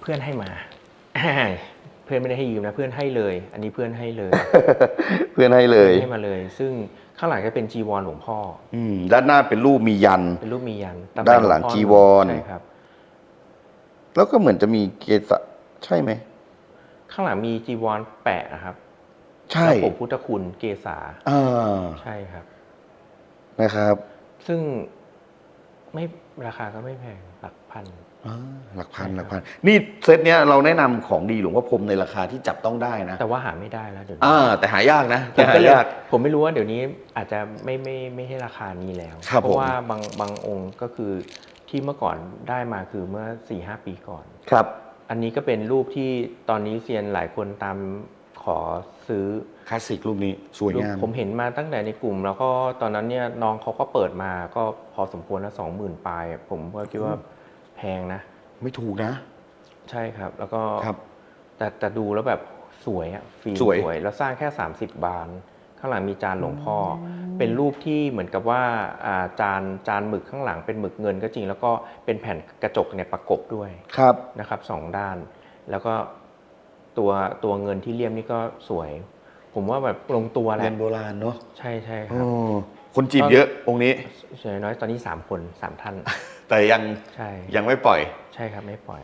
เพื่อนให้มาเพื่อนไม่ได้ให้ยืมนะเพื่อนให้เลย อันนี้เพื่อนให้เลย เพื่อนให้เลยให้มาเลย ซึ่งข้างหลังก็เป็นจีวรหลวงพ่อ อืมด้านหน้าเป็นรูปมียัน เป็นรูปมียันตำแด้านหลังวพ่อจีวรใช่ครับ แล้วก็เหมือนจะมีเกศะใช่ไหมข้างหลังมีจีวรแปะนะครับ ใช่แล้วผมพุทธคุณเกษาอ่าใช่ครับ นะครับ ซึ่งไม่ราคาก็ไม่แพงหลักพันอ่า หลักพันใช่ครับหลักพันนี่เซตเนี้ยเราแนะนำของดีหลวงพ่อพรหมในราคาที่จับต้องได้นะแต่ว่าหาไม่ได้แล้วเดี๋ยวนี้อ่าแต่หายากนะผแต่มหาก็เลยยาก ผมไม่รู้ว่าเดี๋ยวนี้อาจจะไม่ไม่ไม่ให้ราคานี้แล้ว ครับเพราะว่าผมบางบางองค์ก็คือที่เมื่อก่อนได้มาคือเมื่อ4ี่หปีก่อน ครับ อันนี้ก็เป็นรูปที่ตอนนี้เซียนหลายคนตามขอซื้อ คลาสสิกรูปนี้สวยงาม ผมเห็นมาตั้งแต่ในกลุ่ม แล้วก็ตอนนั้นเนี่ยน้องเขาก็เปิดมาก็พอสมควรนะสองหมื่นปลายอะผมก็คิดว่าแพงนะ ไม่ถูกนะ ใช่ครับ แล้วก็ครับ แต่แต่ดูแล้วแบบสวยอะฟิล์มสวย สวย แล้วสร้างแค่ 30 บาน ข้างหลังมีจานหลวงพ่ออเป็นรูปที่เหมือนกับว่าอ่าจานจานหมึกข้างหลังเป็นหมึกเงินก็จริง แล้วก็เป็นแผ่นกระจกเนี่ยประกบด้วยครับ นะครับสองด้าน แล้วก็ตัวตัวเงินที่เลี่ยมนี่ก็สวย ผมว่าแบบลงตัวแหเรียละนโบราณเนาะใช่ใช่คโอ้รับ คนจีบเยอะองค์นี้ส่วนน้อยตอนนี้3คน3ท่าน แต่ยังใช่ยังไม่ปล่อยใช่ครับไม่ปล่อย